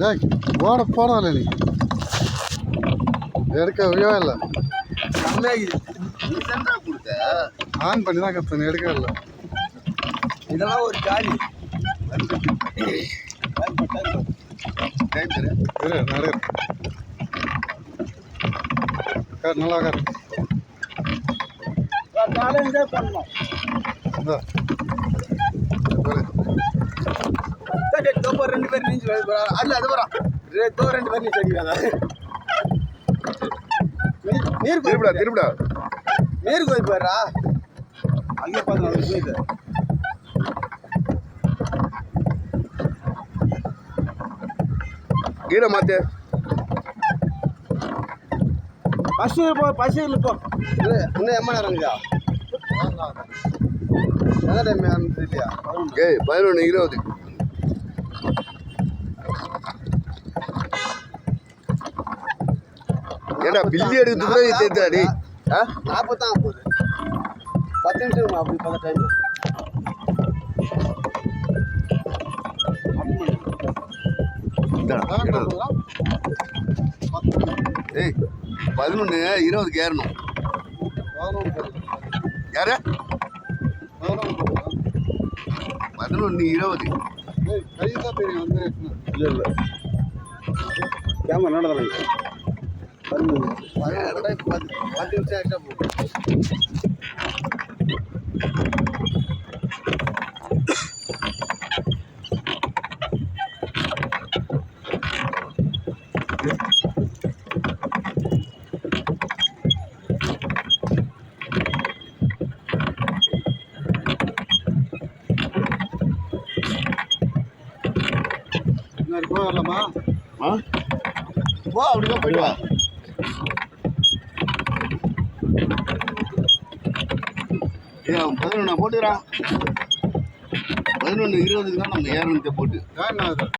டேய் ஓட போனால நீ. எடுக்கவே இல்லை. ஆன் பண்ணி தான் கத்தன எடுக்கவே இல்லை. இதெல்லாம் ஒரு இரு நடு. நல்லா காலை பண்ணணும். சரி தோப்போ ரெண்டு பேர் நீஞ்சு அல்ல அது வரும் தோ ரெண்டு பேர் நீச்சல் நீர் திருப்பிடா திருப்பிடா. நீர் கோயில் போயிடுறா அங்கே பார்த்து அது போயிது கீரை மாத்து. பஸ் போ பஸ் இல்லை போ. இன்னும் எம்ம நேரங்கயா எந்த டைம் தெரியலையா ஏய் பதினொன்று இருபது. ஏடா பில்லி எடுத்து கூட தேத்தாடி நாற்பத்தான் போகுது பத்து நிமிஷம் அப்படி பல டைம் ஏய் பதினொன்று இருபதுக்கு ஏறணும். யாரு? பதினொன்று இருபது. இல்லை இல்லை. கேமரா நடந்தாங்க பத்து நிமிஷம் எக்ஸ்ட்ரா போகும் இன்னொரு போய் வரலாமா ஆ வா அப்படிதான் போயிட்டு வா ஏன் பதினொன்று போட்டுக்கிறான். பதினொன்று இருபதுக்கு தான் நம்ம ஏறணுத்தை போட்டு.